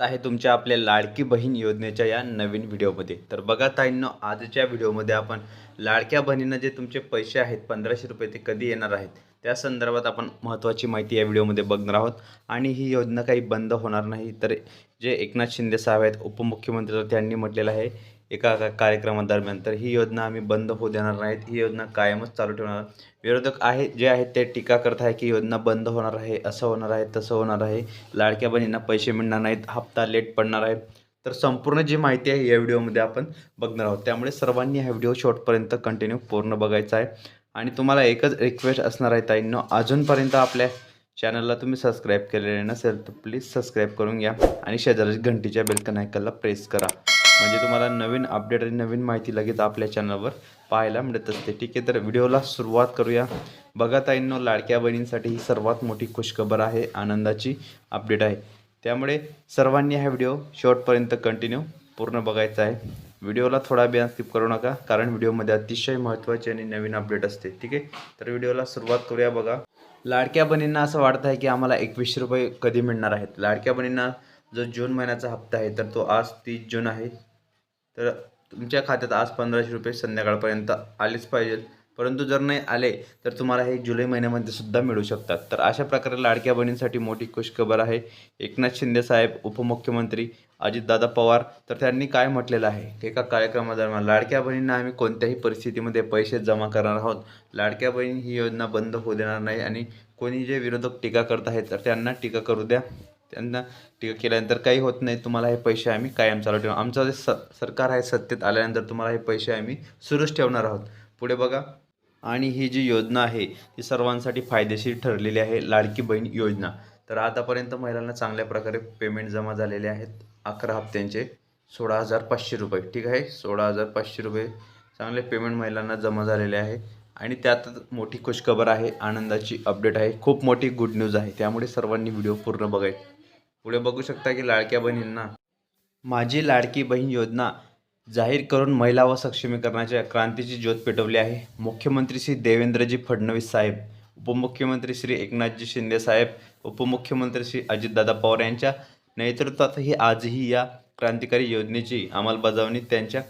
आहे तुमच्या आपल्या लाडकी बहीण योजनेच्या या नवीन व्हिडिओमध्ये. तर बघा ताईंनो आजच्या व्हिडिओमध्ये आपण लाडक्या बहिणींना जे तुमचे पैसे आहेत पंधराशे रुपये ते कधी येणार आहेत त्या संदर्भात आपण महत्त्वाची माहिती या व्हिडिओमध्ये बघणार आहोत. आणि ही योजना काही बंद होणार नाही. तर जे एकनाथ शिंदे साहेब आहेत उपमुख्यमंत्री त्यांनी म्हटलेलं आहे एका कार्यक्रमादरम्यान. तर ही योजना आम्ही बंद होऊ देणार नाहीत. ही योजना कायमच चालू ठेवणार. विरोधक आहे जे आहेत ते टीका करत आहे की योजना बंद होणार आहे असं होणार आहे तसं होणार आहे. लाडक्या बहिणींना पैसे मिळणार नाहीत. हप्ता लेट पडणार आहे. तर संपूर्ण जी माहिती आहे या व्हिडिओमध्ये आपण बघणार आहोत. त्यामुळे सर्वांनी हा व्हिडिओ शॉर्टपर्यंत कंटिन्यू पूर्ण बघायचा आहे. आणि तुम्हाला एकच रिक्वेस्ट असणार आहे ताईंनो. अजूनपर्यंत आपल्या चॅनलला तुम्ही सबस्क्राईब केलेले नसेल तर प्लीज सबस्क्राईब करून घ्या. आणि शेजारी घंटीच्या बेलकन आयकनला प्रेस करा. म्हणजे तुम्हाला नवीन अपडेट आणि नवीन माहिती लगेच आपल्या चॅनलवर पाहायला मिळत असते ठीक आहे तर व्हिडिओला सुरुवात करूया. बघा ताईंनो लाडक्या बहिणींसाठी ही सर्वात मोठी खुशखबर आहे आनंदाची अपडेट आहे. त्यामुळे सर्वांनी हा व्हिडिओ शेवटपर्यंत कंटिन्यू पूर्ण बघायचा आहे. व्हिडिओला थोडा बिया स्किप करू नका कारण व्हिडिओमध्ये अतिशय महत्त्वाची आणि नवीन अपडेट असते. ठीक आहे तर व्हिडिओला सुरुवात करूया बघा. लाडक्या बहिणींना असं वाटतं आहे की आम्हाला एकवीसशे रुपये कधी मिळणार आहेत? लाडक्या बहिणींना जो जून महिन्याचा हप्ता आहे तर तो आज तीस जून आहे. तर तुमच्या खात्यात आज पंधराशे रुपये संध्याकाळपर्यंत आलेच पाहिजेत. परंतु जर नाही आले तर तुम्हाला हे जुलै महिन्यामध्ये सुद्धा मिळू शकतात. तर अशा प्रकारे लाडक्या बहिणींसाठी मोठी खुशखबर आहे. एकनाथ शिंदे साहेब उपमुख्यमंत्री अजितदादा पवार तर त्यांनी काय म्हटलेलं आहे? एका कार्यक्रमादरम्यान लाडक्या बहिणींना आम्ही कोणत्याही परिस्थितीमध्ये पैसे जमा करणार आहोत. लाडक्या बहीण ही योजना बंद होऊ देणार नाही आणि कोणी जे विरोधक टीका करत आहेत तर त्यांना टीका करू द्या. त्यांना टीका केल्यानंतर काही होत नाही तुम्हाला हे पैसे आम्ही कायम चालू ठेवू आमचं जे स सरकार आहे सत्तेत आल्यानंतर तुम्हाला हे पैसे आम्ही सुरूच ठेवणार आहोत. पुढे बघा. आणि ही जी योजना आहे ती सर्वांसाठी फायदेशीर ठरलेली आहे लाडकी बहीण योजना. तर आतापर्यंत महिलांना चांगल्या प्रकारे पेमेंट जमा झालेले आहेत. अकरा हप्त्यांचे सोळा हजार पाचशे रुपये. ठीक आहे? सोळा हजार पाचशे रुपये चांगले पेमेंट महिलांना जमा झालेले आहे. आणि त्यातच मोठी खुशखबर आहे. आनंदाची अपडेट आहे. खूप मोठी गुड न्यूज आहे. त्यामुळे सर्वांनी व्हिडिओ पूर्ण बघायचे. पुढे बघू शकता की लाडक्या बहिणींना. माझी लाडकी बहीण योजना जाहीर करून महिला व सक्षमीकरणाच्या क्रांतीची ज्योत पेटवली आहे. मुख्यमंत्री श्री देवेंद्रजी फडणवीस साहेब उपमुख्यमंत्री श्री एकनाथजी शिंदे साहेब उपमुख्यमंत्री श्री अजितदादा पवार यांच्या नेतृत्वातही आजही या क्रांतिकारी योजनेची अंमलबजावणी त्यांच्या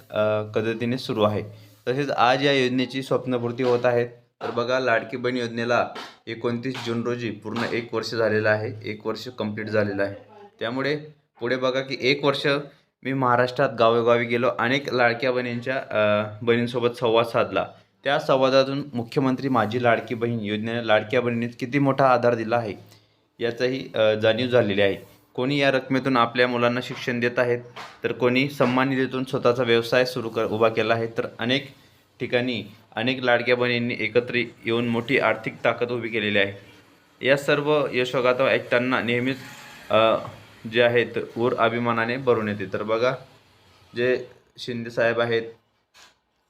पद्धतीने सुरू आहे. तसेच आज या योजनेची स्वप्नपूर्ती होत आहेत तर बघा लाडकी बहीण योजनेला एकोणतीस जून रोजी पूर्ण एक वर्ष झालेलं आहे. एक वर्ष कंप्लीट झालेलं आहे. त्यामुळे पुढे बघा की एक वर्ष मी महाराष्ट्रात गावोगावी गेलो. अनेक लाडक्या बहिणींच्या बहिणींसोबत संवाद साधला. त्या संवादातून मुख्यमंत्री माझी लाडकी बहीण योजनेने लाडक्या बहिणीत किती मोठा आधार दिला आहे याचाही जाणीव झालेली आहे. कोणी या रकमेतून आपल्या मुलांना शिक्षण देत आहेत? तर कोणी सन्मान निधीतून स्वतःचा व्यवसाय सुरू कर उभा केला आहे? तर अनेक ठिकाणी अनेक लाडक्या बहिणींनी एकत्र येऊन मोठी आर्थिक ताकद उभी केलेली आहे. या सर्व यशोगाथा ऐकताना नेहमीच जे आहेत ऊर अभिमानाने भरून येते. तर बघा जे शिंदे साहेब आहेत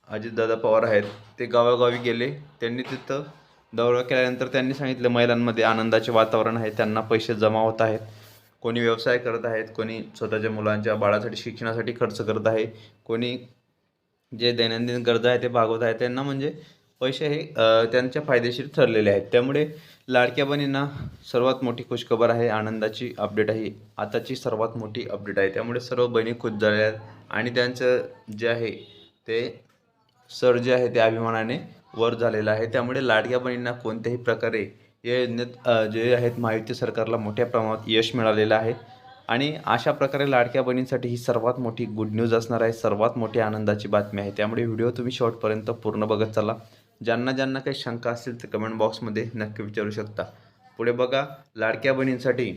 अजितदादा पवार आहेत ते गावागावी गेले. त्यांनी तिथं दौरा केल्यानंतर त्यांनी सांगितलं महिलांमध्ये आनंदाचे वातावरण आहे त्यांना पैसे जमा होत आहेत. कोणी व्यवसाय करत आहेत कोणी स्वतःच्या मुलांच्या बाळासाठी शिक्षणासाठी खर्च करत आहे. कोणी जे दैनंदिन गरजा आहे ते भागवत आहेत त्यांना म्हणजे पैसे हे त्यांच्या फायदेशीर ठरलेले आहेत. त्यामुळे लाडक्या बहिणींना सर्वात मोठी खुशखबर आहे आनंदाची अपडेट आहे आताची सर्वात मोठी अपडेट आहे. त्यामुळे सर्व बहिणी खुश झाल्या आहेत. आणि त्यांचं जे आहे ते सर जे आहे ते अभिमानाने वर झालेलं आहे. त्यामुळे लाडक्या बहिणींना कोणत्याही प्रकारे या योजनेत जे आहेत महायुती सरकारला मोठ्या प्रमाणात यश मिळालेलं आहे. आणि अशा प्रकारे लाडक्या बहिणींसाठी ही सर्वात मोठी गुड न्यूज असणार आहे सर्वात मोठी आनंदाची बातमी आहे. त्यामुळे व्हिडिओ तुम्ही शॉर्टपर्यंत पूर्ण बघत चला. ज्यांना ज्यांना काही शंका असतील तर कमेंट बॉक्समध्ये नक्की विचारू शकता. पुढे बघा लाडक्या बहिणींसाठी.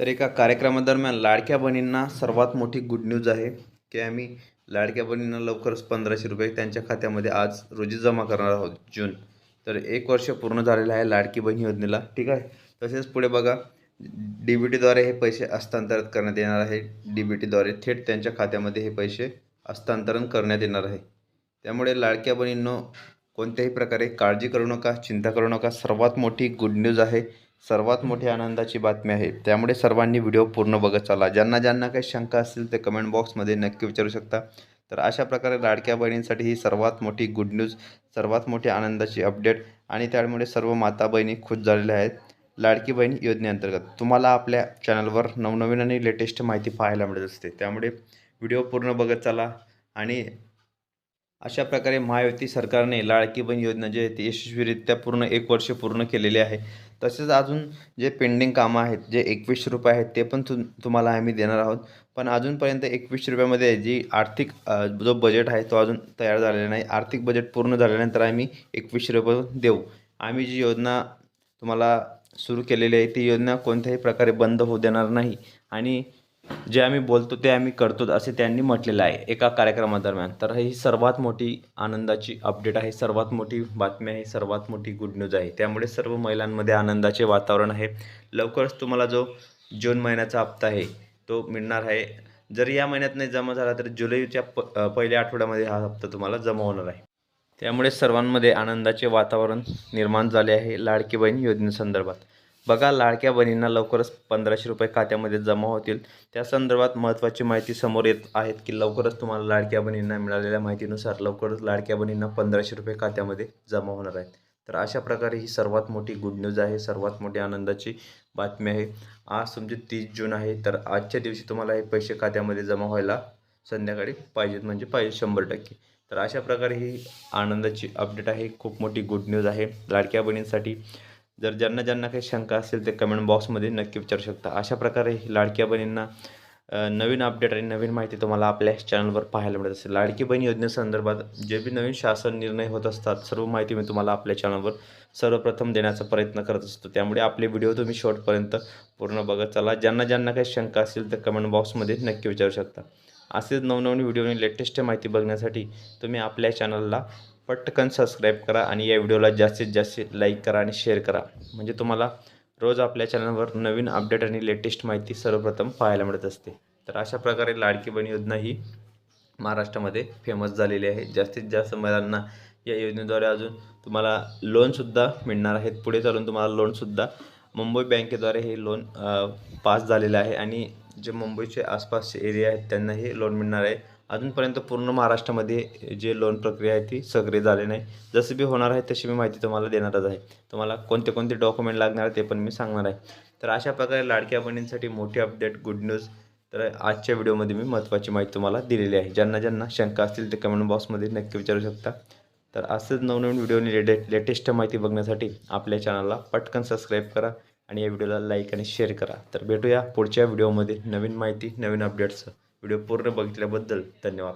तर एका कार्यक्रमादरम्यान लाडक्या बहिणींना सर्वात मोठी गुड न्यूज आहे की आम्ही लाडक्या बहिणींना लवकरच पंधराशे रुपये त्यांच्या खात्यामध्ये आज रोजी जमा करणार आहोत जून. तर एक वर्ष पूर्ण झालेलं आहे लाडकी बहीण योजनेला ठीक आहे? तसेच पुढे बघा डी बी टीद्वारे हे पैसे हस्तांतरित करण्यात येणार आहे. डी बी टीद्वारे थेट त्यांच्या खात्यामध्ये हे पैसे हस्तांतरण करण्यात येणार आहे. त्यामुळे लाडक्या बहिणींनो कोणत्याही प्रकारे काळजी करू नका चिंता करू नका. सर्वात मोठी गुड न्यूज आहे. सर्वात मोठी आनंदाची बातमी आहे. त्यामुळे सर्वांनी व्हिडिओ पूर्ण बघत चाला. ज्यांना ज्यांना काही शंका असतील ते कमेंट बॉक्समध्ये नक्की विचारू शकता. तर अशा प्रकारे लाडक्या बहिणींसाठी ही सर्वात मोठी गुड न्यूज सर्वात मोठी आनंदाची अपडेट आणि त्यामुळे सर्व माता बहिणी खुश झालेल्या आहेत. लाडकी बहीण योजनेअंतर्गत तुम्हाला आपल्या चॅनलवर नवनवीन आणि लेटेस्ट माहिती पाहायला मिळत असते. त्यामुळे व्हिडिओ पूर्ण बघत चला आणि अशा प्रकारे महायुती सरकारने लाडकी बहीण योजना जी आहे ती यशस्वीरित्या पूर्ण एक वर्ष पूर्ण केलेली आहे. तसेच अजून जे पेंडिंग कामं आहेत जे एकवीसशे रुपये आहेत ते पण तुम तुम्हाला आम्ही देणार आहोत. पण अजूनपर्यंत एकवीसशे रुपयामध्ये जी आर्थिक जो बजेट आहे तो अजून तयार झालेला नाही. आर्थिक बजेट पूर्ण झाल्यानंतर आम्ही एकवीसशे रुपये देऊ. आम्ही जी योजना तुम्हाला सुरू केलेली आहे. ती योजना कोणत्याही प्रकारे बंद होऊ देणार नाही. आणि जे आम्ही बोलतो ते आम्ही करतो असे त्यांनी म्हटलेलं आहे एका कार्यक्रमादरम्यान. तर ही सर्वात मोठी आनंदाची अपडेट आहे. सर्वात मोठी बातमी आहे. सर्वात मोठी गुड न्यूज आहे. त्यामुळे सर्व महिलांमध्ये आनंदाचे वातावरण आहे. लवकरच तुम्हाला जो जून महिन्याचा हप्ता आहे तो मिळणार आहे. जर या महिन्यात नाही जमा झाला तर जुलैच्या प पहिल्या आठवड्यामध्ये हा हप्ता तुम्हाला जमा होणार आहे. त्यामुळे सर्वांमध्ये आनंदाचे वातावरण निर्माण झाले आहे लाडकी बहीण योजनेसंदर्भात. बघा लाडक्या बहिणींना लवकरच पंधराशे रुपये खात्यामध्ये जमा होतील. त्या संदर्भात महत्त्वाची माहिती समोर येत आहेत की लवकरच तुम्हाला लाडक्या बहिणींना मिळालेल्या माहितीनुसार लवकरच लाडक्या बहिणींना पंधराशे रुपये खात्यामध्ये जमा होणार आहेत. तर अशा प्रकारे ही सर्वात मोठी गुड न्यूज आहे सर्वात मोठी आनंदाची बातमी आहे. आज तुमचे तीस जून आहे तर आजच्या दिवशी तुम्हाला हे पैसे खात्यामध्ये जमा व्हायला संध्याकाळी पाहिजेत. म्हणजे पाहिजे शंभर टक्के. तर अशा प्रकारे ही आनंदाची अपडेट आहे. खूप मोठी गुड न्यूज आहे. लाडक्या बहिणींसाठी जर ज्यांना ज्यांना काही शंका असेल ते कमेंट बॉक्समध्ये नक्की विचारू शकता. अशा प्रकारे ही लाडक्या बहिणींना नवीन अपडेट आणि नवीन माहिती तुम्हाला आपल्या चॅनलवर पाहायला मिळत असेल. लाडकी बहीण योजनेसंदर्भात जे बी नवीन शासन निर्णय होत असतात सर्व माहिती मी तुम्हाला आपल्या चॅनलवर सर्वप्रथम देण्याचा प्रयत्न करत असतो. त्यामुळे आपले व्हिडिओ तुम्ही शेवटपर्यंत पूर्ण बघत चला ज्यांना ज्यांना काही शंका असेल तर कमेंट बॉक्समध्ये नक्की विचारू शकता. असेच नवनवीन व्हिडिओ आणि लेटेस्ट माहिती बघण्यासाठी तुम्ही आपल्या चॅनलला पटकन सबस्क्राईब करा आणि या व्हिडिओला जास्तीत जास्त लाईक करा आणि शेअर करा. म्हणजे तुम्हाला रोज आपल्या चॅनलवर नवीन अपडेट आणि लेटेस्ट माहिती सर्वप्रथम पाहायला मिळत असते. तर अशा प्रकारे लाडकी बहीण योजना ही महाराष्ट्रामध्ये फेमस झालेली आहे. जास्तीत जास्त महिलांना या योजनेद्वारे अजून तुम्हाला लोनसुद्धा मिळणार आहेत. पुढे चालून तुम्हाला लोनसुद्धा मुंबई बँकेद्वारे हे लोन पास झालेलं आहे. आणि जे मुंबईचे आसपासचे एरिया आहेत त्यांना हे लोन मिळणार आहे. अजूनपर्यंत पूर्ण महाराष्ट्रामध्ये जे लोन प्रक्रिया आहे ती सक्रिय झाले नाही. जसं बी होणार आहे तशी मी माहिती तुम्हाला देणारच आहे. तुम्हाला कोणते कोणते डॉक्युमेंट लागणार आहे ते पण मी सांगणार आहे. तर अशा प्रकारे लाडक्या बहिणींसाठी मोठी अपडेट गुड न्यूज तर आजच्या व्हिडिओमध्ये मी महत्त्वाची माहिती तुम्हाला दिलेली आहे. ज्यांना ज्यांना शंका असतील ते कमेंट बॉक्समध्ये नक्की विचारू शकता. तर असंच नवनवीन व्हिडिओनी लेटे लेटेस्ट माहिती बघण्यासाठी आपल्या चॅनलला पटकन सबस्क्राईब करा. आणि या व्हिडिओला लाईक आणि शेअर करा. तर भेटूया पुढच्या व्हिडिओमध्ये नवीन माहिती नवीन अपडेट्स व्हिडिओ पूर्ण बघितल्याबद्दल धन्यवाद.